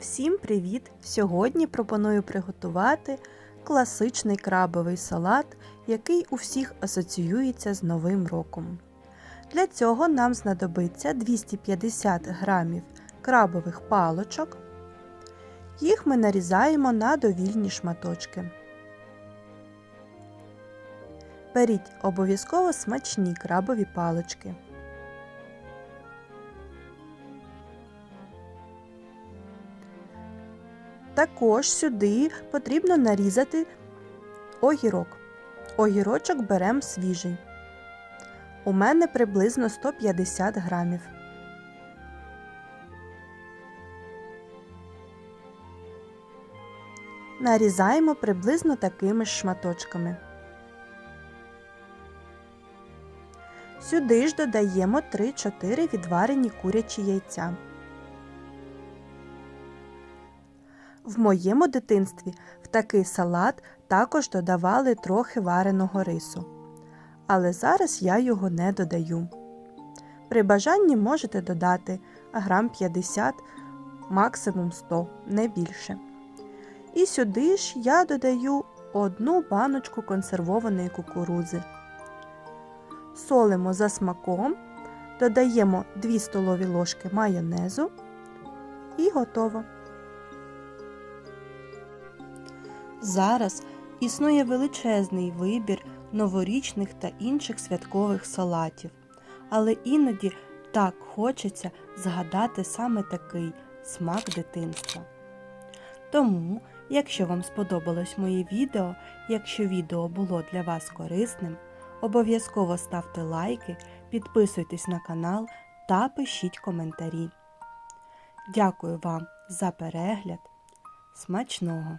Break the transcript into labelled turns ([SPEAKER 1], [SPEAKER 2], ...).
[SPEAKER 1] Всім привіт! Сьогодні пропоную приготувати класичний крабовий салат, який у всіх асоціюється з Новим роком. Для цього нам знадобиться 250 г крабових палочок. Їх ми нарізаємо на довільні шматочки. Беріть обов'язково смачні крабові палочки. Також сюди потрібно нарізати огірок. Огірочок беремо свіжий. У мене приблизно 150 грамів. Нарізаємо приблизно такими ж шматочками. Сюди ж додаємо 3-4 відварені курячі яйця. В моєму дитинстві в такий салат також додавали трохи вареного рису. Але зараз я його не додаю. При бажанні можете додати грам 50, максимум 100, не більше. І сюди ж я додаю одну баночку консервованої кукурудзи. Солимо за смаком, додаємо 2 столові ложки майонезу і готово. Зараз існує величезний вибір новорічних та інших святкових салатів, але іноді так хочеться згадати саме такий смак дитинства. Тому, якщо вам сподобалось моє відео, якщо відео було для вас корисним, обов'язково ставте лайки, підписуйтесь на канал та пишіть коментарі. Дякую вам за перегляд. Смачного!